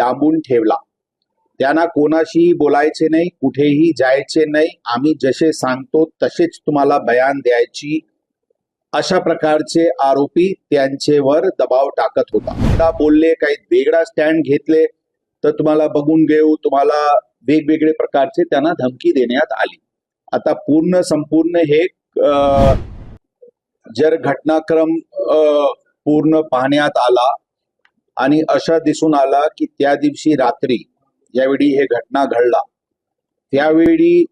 डांबून ठेवला. त्यांना कोणाशीही बोलायचे नाही कुठेही जायचे नाही. आम्ही जसे सांगतो तसेच तुम्हाला बयान द्यायची. अशा प्रकारचे आरोपी त्यांचेवर दबाव टाकत होता. बोलले काही वेगळा स्टँड घेतले तर तुम्हाला बघून घेऊ तुम्हाला वेगवेगळे प्रकारचे त्यांना धमकी देण्यात आली. आता पूर्ण संपूर्ण हे जर घटनाक्रम अ, पूर्ण पाहण्यात आला आणि अशा दिसून आला की त्या दिवशी रात्री ज्यावेळी हे घटना घडला त्यावेळी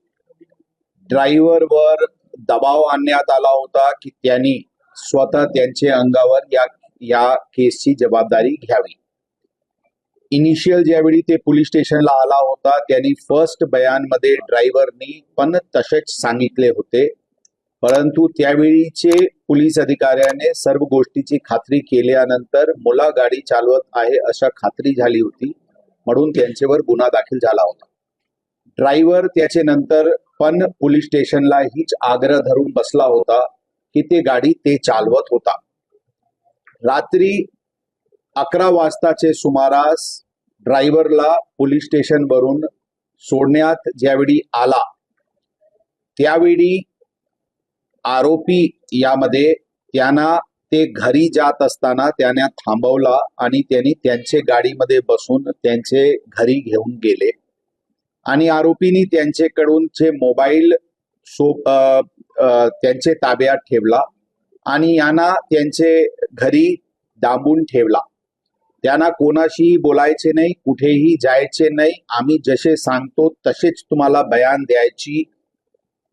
ड्रायव्हरवर दबाव आणण्यात आला होता की त्यांनी स्वतः त्यांच्या अंगावर या या केसची जबाबदारी घ्यावी. इनिशियल ज्यावेळी ते पोलीस स्टेशनला आला होता त्यांनी फर्स्ट बयानमध्ये ड्रायव्हरनी पण तसेच सांगितले होते. परंतु त्यावेळीचे पोलीस अधिकाऱ्याने सर्व गोष्टीची खात्री केल्यानंतर मुला गाडी चालवत आहे अशा खात्री झाली होती. म्हणून त्यांच्यावर गुन्हा दाखल झाला होता. ड्रायव्हर त्याचे नंतर पण पोलीस स्टेशनला हीच आग्रह धरून बसला होता की ते गाडी ते चालवत होता. रात्री अकरा वाजताचे सुमारास ड्रायव्हरला पोलीस स्टेशनवरून सोडण्यात ज्यावेळी आला त्यावेळी आरोपी यामध्ये त्यांना ते घरी जात असताना त्यांना थांबवला आणि त्यांनी त्यांचे गाडीमध्ये बसून त्यांचे घरी घेऊन गेले. आणि आरोपींनी त्यांच्याकडून जे मोबाईल सो त्यांचे ताब्यात ठेवला आणि यांना त्यांचे घरी डांबून ठेवला. त्यांना कोणाशीही बोलायचे नाही कुठेही जायचे नाही. आम्ही जसे सांगतो तसेच तुम्हाला बयान द्यायची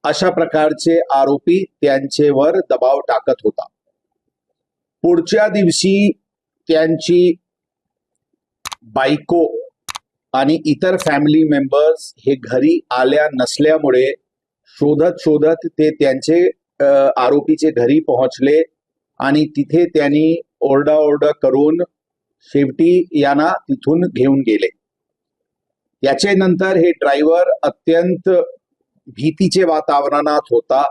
अशा प्रकारचे आरोपी त्यांचेवर दबाव टाकत होता. पुढच्या दिवशी त्यांची बायको आणि इतर फॅमिली मेंबर्स हे घरी आल्या नसल्यामुळे शोधत शोधत ते त्यांचे आरोपीचे घरी पोहोचले आणि तिथे त्यांनी ओरडाओरडा करून शेवटी यांना तिथून घेऊन गेले. याचे नंतर हे ड्रायव्हर अत्यंत भीतीचे वातावरणात होता.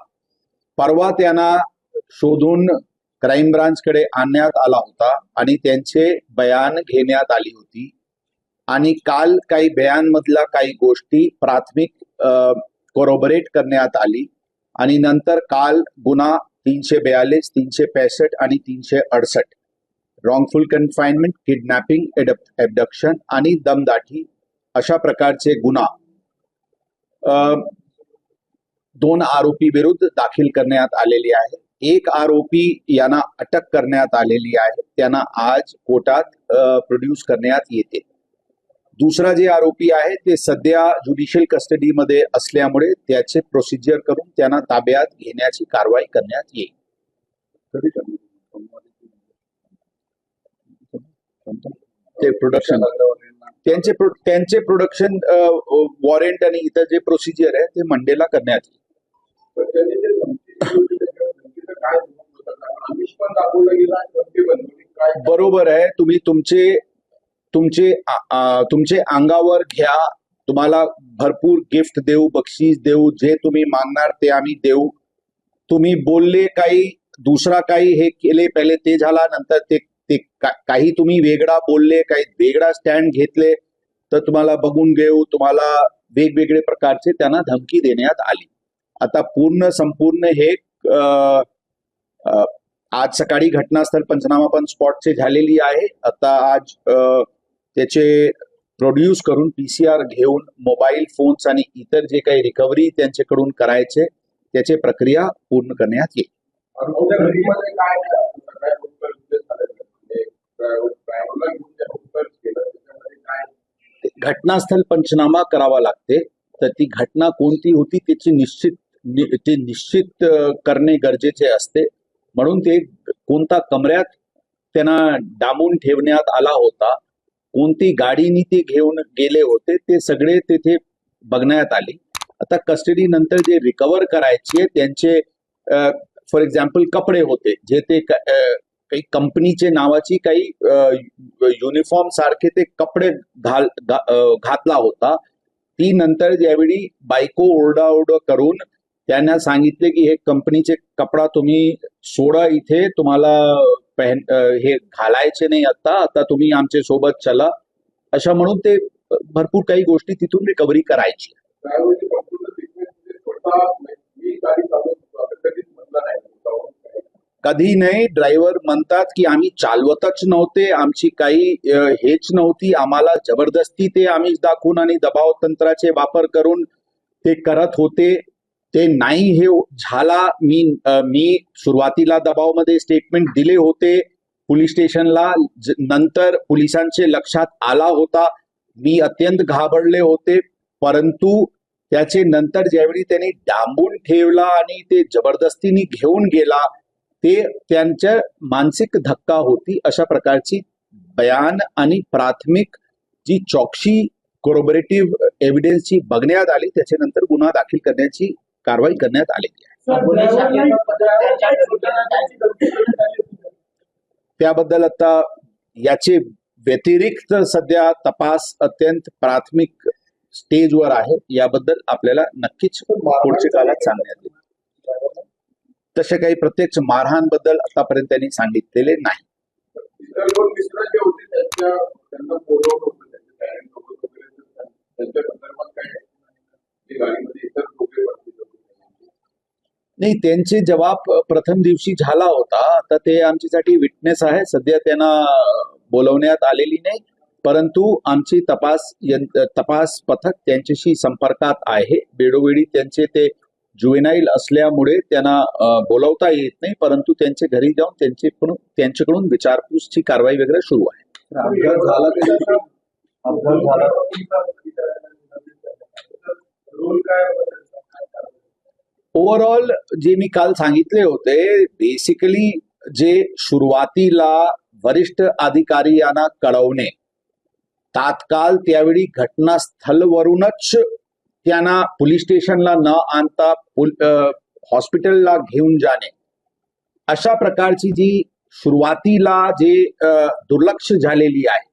परवा त्यांना शोधून क्राईम ब्रांचकडे आणण्यात आला होता आणि त्यांचे बयान घेण्यात आली होती. आणि काल काही बयानमधल्या काही गोष्टी प्राथमिक कोरोबरेट करण्यात आली. आणि नंतर काल गुन्हा तीनशे बयालीस तीनशे पैसठ आणि तीनशे अडसष्ट रॉंगफुल कन्फाइनमेंट किडनॅपिंग एबडक्शन आणि दमदाटी अशा प्रकारचे गुन्हा. दोन आरोपी विरुद्ध दाखल करण्यात आलेली आहे. एक आरोपी यांना अटक करण्यात आलेली आहे. त्यांना आज कोर्टात प्रोड्यूस करण्यात येते. दुसरा जे आरोपी आहे ते सध्या ज्युडिशियल कस्टडीमध्ये असल्यामुळे त्याचे प्रोसिजर करून त्यांना ताब्यात घेण्याची कारवाई करण्यात येईल. ते प्रोडक्शन त्यांचे त्यांचे प्रोडक्शन वॉरंट आणि इतर जे प्रोसिजर आहे ते मंडेला करण्यात येईल. बरोबर आहे. तुम्ही तुमचे तुमचे तुमचे अंगावर घ्या. तुम्हाला भरपूर गिफ्ट देऊ बक्षीस देऊ जे तुम्ही मागणार ते आम्ही देऊ. तुम्ही बोलले काही दुसरा काही हे केले पहिले ते झाला नंतर ते ते काही तुम्ही वेगळा बोलले काही वेगळा स्टँड घेतले तर तुम्हाला बघून घेऊ. तुम्हाला वेगवेगळे प्रकारचे त्यांना धमकी देण्यात आली. आता पूर्ण संपूर्ण हे आज सकाळी घटनास्थळ पंचनामा पण स्पॉटचे झालेली आहे. आता आज त्याचे प्रोड्यूस करून पीसीआर घेऊन मोबाईल फोन्स आणि इतर जे काही रिकव्हरी त्यांच्याकडून करायचे त्याची प्रक्रिया पूर्ण करण्यात येईल. घटनास्थळ पंचनामा करावा लागते. तर ती घटना कोणती होती त्याची निश्चित ते निश्चित करणे गरजेचे असते. म्हणून ते कोणता कमऱ्यात त्यांना डांबून ठेवण्यात आला होता कोणती गाडीनी ते घेऊन गेले होते ते सगळे तेथे बघण्यात आले. आता कस्टडी नंतर जे रिकवर करायचे त्यांचे फॉर एक्झाम्पल कपडे होते जे ते काही कंपनीचे नावाची काही युनिफॉर्म सारखे ते कपडे घाल घा- घातला होता. ती नंतर ज्यावेळी बायको ओरडाओरड करून त्यांना सांगितले की हे कंपनीचे कपडा तुम्ही सोडा इथे तुम्हाला पहन हे घालायचे नाही आता आता तुम्ही आमच्यासोबत चला. अशा म्हणून ते भरपूर काही गोष्टी तिथून रिकव्हरी करायची. कधी नाही ड्रायव्हर म्हणतात की आम्ही चालवतच नव्हते आमची काही हेच नव्हती आम्हाला जबरदस्ती ते आम्ही दाखवून आणि दबाव तंत्राचे वापर करून ते करत होते. ते नाही हे झाला मी मी सुरुवातीला दबावमध्ये स्टेटमेंट दिले होते. पोलीस स्टेशनला ज- नंतर पोलिसांचे लक्षात आला होता. मी अत्यंत घाबरले होते. परंतु त्याचे नंतर ज्यावेळी त्यांनी डांबून ठेवला आणि ते जबरदस्तीने घेऊन गेला ते त्यांच्या मानसिक धक्का होती अशा प्रकारची बयान आणि प्राथमिक जी चौकशी कोरोबरेटिव्ह एव्हिडन्सची बघण्यात आली त्याच्यानंतर गुन्हा दाखल करण्याची कारवाई करण्यात आलेली आहे. त्याबद्दल आता याचे व्यतिरिक्त सध्या तपास अत्यंत प्राथमिक स्टेजवर आहे. याबद्दल आपल्याला नक्कीच पुढच्या काळात सांगण्यात येईल. तसे काही प्रत्यक्ष मारहाणबद्दल आतापर्यंत त्यांनी सांगितलेले नाही. नाही त्यांचे जबाब प्रथम दिवशी झाला होता. आता ते आमच्यासाठी विटनेस आहे. सध्या त्यांना बोलवण्यात आलेली नाही. परंतु आमची तपास यंत्र तपास पथक त्यांच्याशी संपर्कात आहे. वेळोवेळी त्यांचे ते जुवेनाईल असल्यामुळे त्यांना बोलवता येत नाही. परंतु त्यांच्या घरी जाऊन त्यांच्याकडून त्यांच्याकडून विचारपूसची कारवाई वगैरे सुरू आहे. झाला ते दिवशी अपघात झाला रोल काय ओव्हरऑल जे मी काल सांगितले होते बेसिकली जे सुरुवातीला वरिष्ठ अधिकारी यांना कळवणे तात्काळ त्यावेळी घटनास्थळवरूनच त्यांना पोलीस स्टेशनला न आणता पुल- अ, हॉस्पिटलला घेऊन जाणे. अशा प्रकारची जी सुरुवातीला जे दुर्लक्ष झालेली आहे